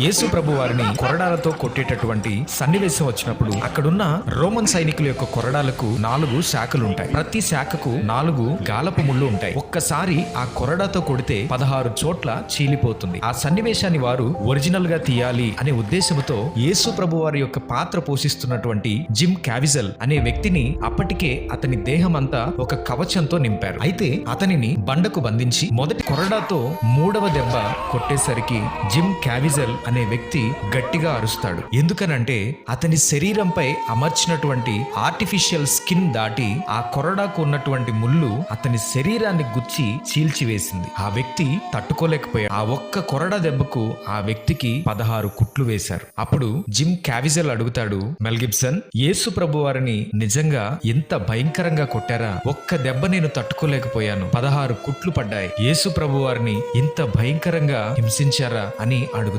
యేసు ప్రభు వారిని కొరడాలతో కొట్టేటటువంటి సన్నివేశం వచ్చినప్పుడు అక్కడున్న రోమన్ సైనికుల యొక్క కొరడాలకు నాలుగు శాఖలు ఉంటాయి ప్రతి శాఖకు నాలుగు గాలపు ముళ్ళు ఉంటాయి. ఒక్కసారి ఆ కొరడాతో కొడితే పదహారు చోట్ల చీలిపోతుంది. ఆ సన్నివేశాన్ని వారు ఒరిజినల్గా తీయాలి అనే ఉద్దేశంతో యేసు ప్రభు వారి యొక్క పాత్ర పోషిస్తున్నటువంటి జిమ్ క్యావిజల్ అనే వ్యక్తిని అప్పటికే అతని దేహం అంతా ఒక కవచంతో నింపారు. అయితే అతనిని బండకు బంధించి మొదటి కొరడాతో మూడవ దెబ్బ కొట్టేసరికి జిమ్ క్యావిజల్ అనే వ్యక్తి గట్టిగా అరుస్తాడు. ఎందుకనంటే అతని శరీరంపై అమర్చినటువంటి ఆర్టిఫిషియల్ స్కిన్ దాటి ఆ కొరడాకు ఉన్నటువంటి ముళ్ళు అతని శరీరాన్ని గుచ్చి చీల్చివేసింది. ఆ వ్యక్తి తట్టుకోలేకపోయాడు. ఆ ఒక్క కొరడా దెబ్బకు ఆ వ్యక్తికి పదహారు కుట్లు వేశారు. అప్పుడు జిమ్ క్యావిజల్ అడుగుతాడు మెల్గిబ్సన్ యేసు ప్రభు వారిని నిజంగా ఎంత భయంకరంగా కొట్టారా? ఒక్క దెబ్బ నేను తట్టుకోలేకపోయాను. పదహారు కుట్లు పడ్డాయి. యేసు ప్రభు వారిని ఇంత భయంకరంగా హింసించారా? అని అడుగు